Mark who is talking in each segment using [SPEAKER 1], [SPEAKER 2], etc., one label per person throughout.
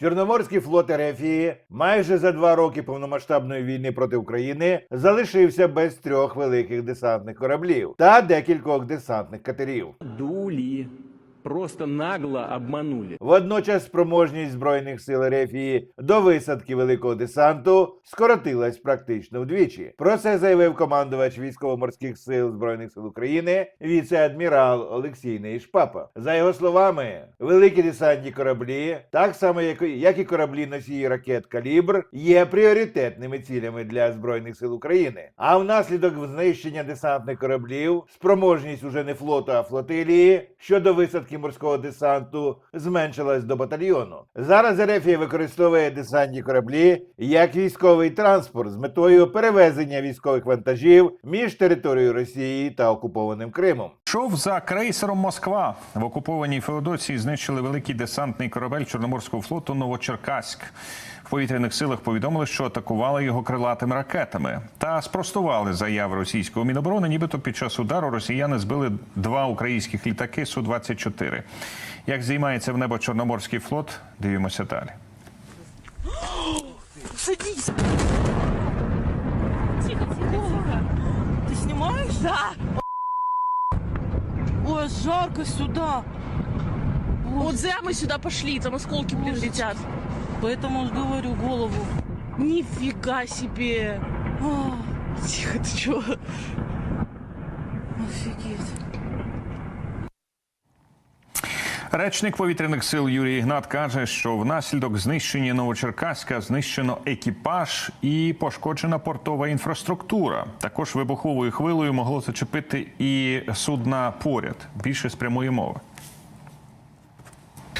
[SPEAKER 1] Чорноморський флот Ерефії майже за два роки повномасштабної війни проти України залишився без трьох великих десантних кораблів та декількох десантних катерів.
[SPEAKER 2] Дули. Просто нагло обманули.
[SPEAKER 1] Водночас спроможність збройних сил Ерефії до висадки великого десанту скоротилась практично вдвічі. Про це заявив командувач військово-морських сил збройних сил України віце-адмірал Олексій Нейшпапа. За його словами, великі десантні кораблі, так само як і кораблі носії ракет Калібр, є пріоритетними цілями для збройних сил України. А внаслідок знищення десантних кораблів, спроможність уже не флоту, а флотилії щодо висадки морського десанту зменшилась до батальйону. Зараз Ерефія використовує десантні кораблі як військовий транспорт з метою перевезення військових вантажів між територією Росії та окупованим Кримом.
[SPEAKER 3] Шов за крейсером Москва. В окупованій Феодосії знищили великий десантний корабель Чорноморського флоту Новочеркаськ. В повітряних силах повідомили, що атакували його крилатими ракетами та спростували заяви російського міноборони. Нібито під час удару росіяни збили два українських літаки су 24 Як здіймається в небо Чорноморський флот? Дивімося далі.
[SPEAKER 4] Садись. Тихо, тихо. Ты снимаешь? Да. Ой, жарко сюда.
[SPEAKER 5] Вот зря мы сюда пошли, там осколки прилетят.
[SPEAKER 4] Поэтому говорю голову.
[SPEAKER 5] Нифига себе.
[SPEAKER 4] А,
[SPEAKER 5] Тихо, ты чего?
[SPEAKER 4] Офигеть.
[SPEAKER 3] Речник повітряних сил Юрій Ігнат каже, що внаслідок знищення Новочеркаська знищено екіпаж і пошкоджена портова інфраструктура. Також вибуховою хвилею могло зачепити і судна поряд. Більше з прямої мови.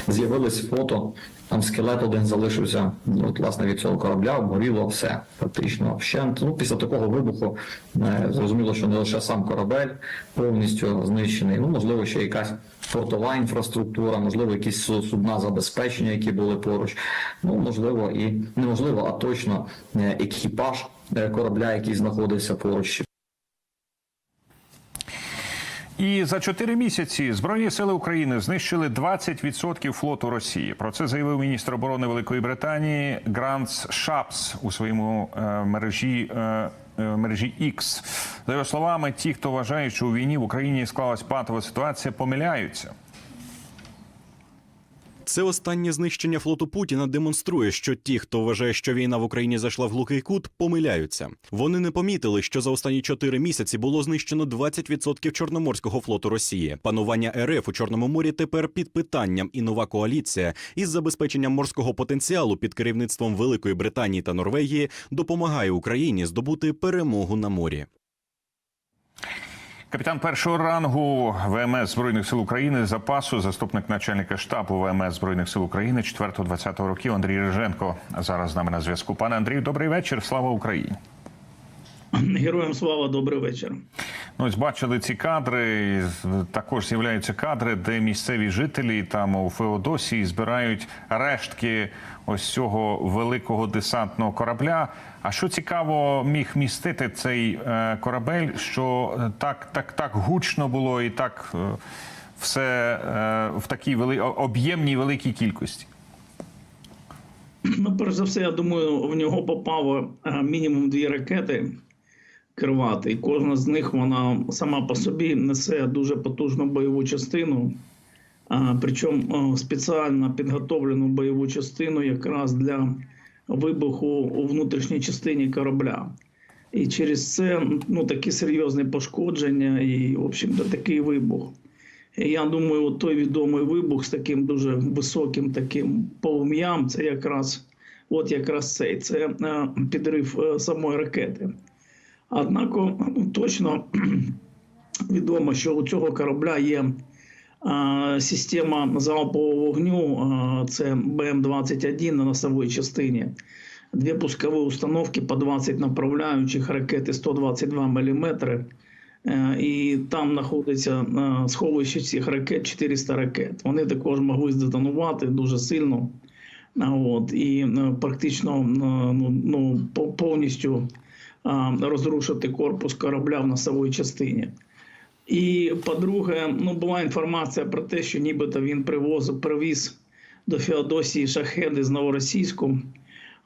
[SPEAKER 6] З'явились фото, там скелет один залишився от, власне від цього корабля, обгоріло все практично вщент. Ну, після такого вибуху е, зрозуміло, що не лише сам корабель повністю знищений. Ну, можливо, ще якась портова інфраструктура, можливо, якісь судна забезпечення, які були поруч. Ну, можливо, і неможливо, а точно е, екіпаж е, корабля, який знаходився поруч.
[SPEAKER 3] І за чотири місяці збройні сили України знищили 20% флоту Росії. Про це заявив міністр оборони Великої Британії Грантс Шапс у своєму е, мережі. Е, е, Мережі X. за його словами, ті, хто вважає, що у війні в Україні склалась патова ситуація, помиляються.
[SPEAKER 7] Це останнє знищення флоту Путіна демонструє, що ті, хто вважає, що війна в Україні зайшла в глухий кут, помиляються. Вони не помітили, що за останні чотири місяці було знищено 20% Чорноморського флоту Росії. Панування РФ у Чорному морі тепер під питанням, і нова коаліція із забезпеченням морського потенціалу під керівництвом Великої Британії та Норвегії допомагає Україні здобути перемогу на морі.
[SPEAKER 3] Капітан першого рангу ВМС Збройних сил України запасу, заступник начальника штабу ВМС Збройних сил України 4-20 років Андрій Риженко зараз з нами на зв'язку. Пане Андрію, добрий вечір. Слава Україні.
[SPEAKER 8] Героям слава, добрий вечір.
[SPEAKER 3] Ну, ось бачили ці кадри. Також з'являються кадри, де місцеві жителі там у Феодосії збирають рештки ось цього великого десантного корабля. А що цікаво, міг містити цей е, корабель, що е, так, так, так гучно було і так е, все в такій вели... об'ємній великій кількості.
[SPEAKER 8] Ну, перш за все, я думаю, в нього попало мінімум дві ракети керувати, і кожна з них вона сама по собі несе дуже потужну бойову частину. Причому спеціально підготовлену бойову частину якраз для вибуху у внутрішній частині корабля. І через це ну, такі серйозні пошкодження і, в общем-то, такий вибух. І Я думаю, от той відомий вибух з таким дуже високим таким полум'ям, це якраз от якраз цей це е, підрив е, самої ракети. Однак точно відомо, що у цього корабля є система залпового вогню, це БМ-21 на носовій частині. Дві пускові установки по 20 направляючих ракети 122 мм. Е, І там знаходиться е, сховище цих ракет 400 ракет. Вони також могли здетонувати дуже сильно. От, і е, практично ну, ну, повністю розрушити корпус корабля в носовій частині. І по-друге, ну була інформація про те, що нібито він привозив, привіз до Феодосії шахеди з Новоросійську.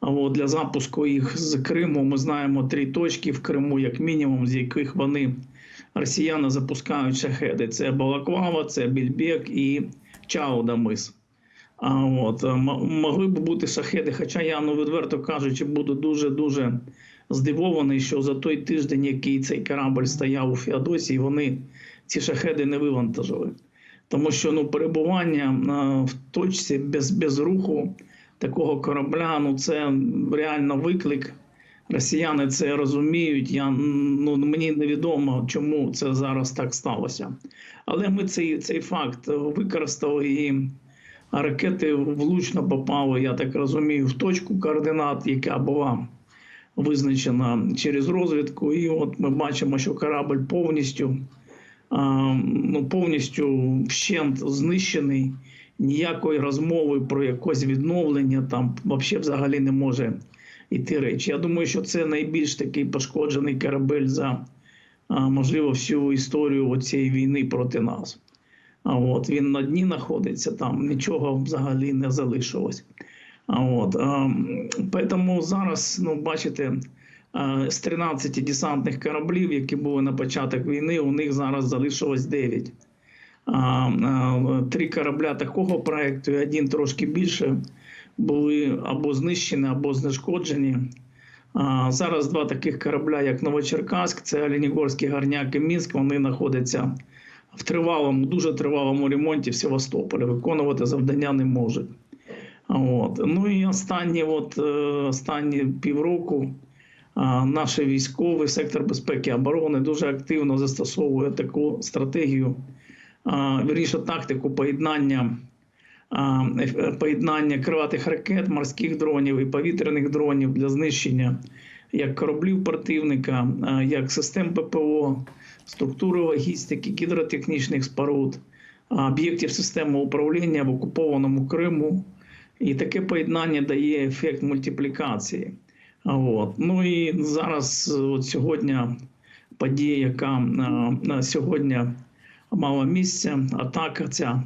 [SPEAKER 8] От для запуску їх з Криму ми знаємо три точки в Криму, як мінімум, з яких вони росіяни запускають шахеди. Це Балаклава, це Більбек і Чаудамис. А от могли б бути шахеди, хоча я ну відверто кажучи, буду дуже дуже здивований, що за той тиждень, який цей корабль стояв у Феодосії, вони ці шахеди не вивантажили. Тому що ну перебування в точці без, без руху такого корабля, ну це реально виклик. Росіяни це розуміють. Я ну мені невідомо, чому це зараз так сталося. Але ми цей, цей факт використали і ракети влучно попали, я так розумію, в точку координат, яка була визначена через розвідку. І от ми бачимо, що корабль повністю, ну, повністю вщент знищений. Ніякої розмови про якось відновлення там взагалі не може йти речі. Я думаю, що це найбільш такий пошкоджений корабель за можливо всю історію цієї війни проти нас. А от він на дні знаходиться, там нічого взагалі не залишилось. От а, тому зараз, ну бачите, з 13 десантних кораблів, які були на початок війни, у них зараз залишилось 9. А, а, Три корабля такого проекту, і один трошки більше, були або знищені, або знешкоджені. Зараз два таких корабля, як Новочеркаськ, це Оленігорський гарняк і Мінськ, вони знаходяться в тривалому, дуже тривалому ремонті в Севастополі. Виконувати завдання не можуть. От. Ну і останні, от, е, останні півроку а, наш військовий сектор безпеки і оборони дуже активно застосовує таку стратегію, а, вірніше тактику поєднання. Поєднання крилатих ракет, морських дронів і повітряних дронів для знищення як кораблів противника, як систем ППО, структури логістики, гідротехнічних споруд, об'єктів системи управління в окупованому Криму. І таке поєднання дає ефект мультиплікації. А От. Ну і зараз, от сьогодні, подія, яка а, на сьогодні мала місце, атака ця,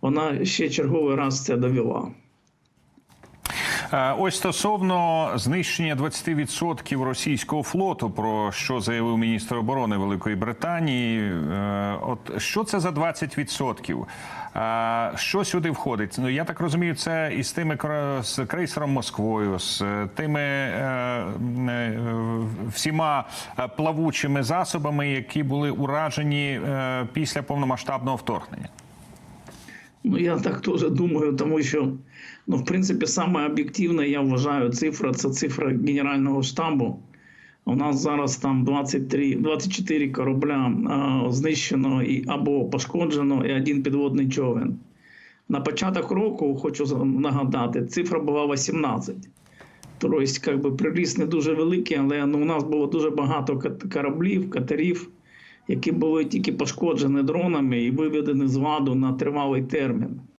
[SPEAKER 8] вона ще черговий раз це довела.
[SPEAKER 3] Е, Ось стосовно знищення 20% російського флоту, про що заявив міністр оборони Великої Британії. Е, От що це за 20%? Е, Що сюди входить? Ну я так розумію, це із тими з крейсером Москвою, з тими всіма плавучими засобами, які були уражені після повномасштабного вторгнення.
[SPEAKER 8] Ну, я так теж думаю, тому що, ну, в принципі, саме об'єктивна, я вважаю, цифра це цифра Генерального штабу. У нас зараз там 23, 24 корабля а, знищено і, або пошкоджено, і один підводний човен. На початок року, хочу нагадати, цифра була 18. Тобто, як би, приріст не дуже великий, але ну, у нас було дуже багато кораблів, катерів, які були тільки пошкоджені дронами і виведені з ладу на тривалий термін.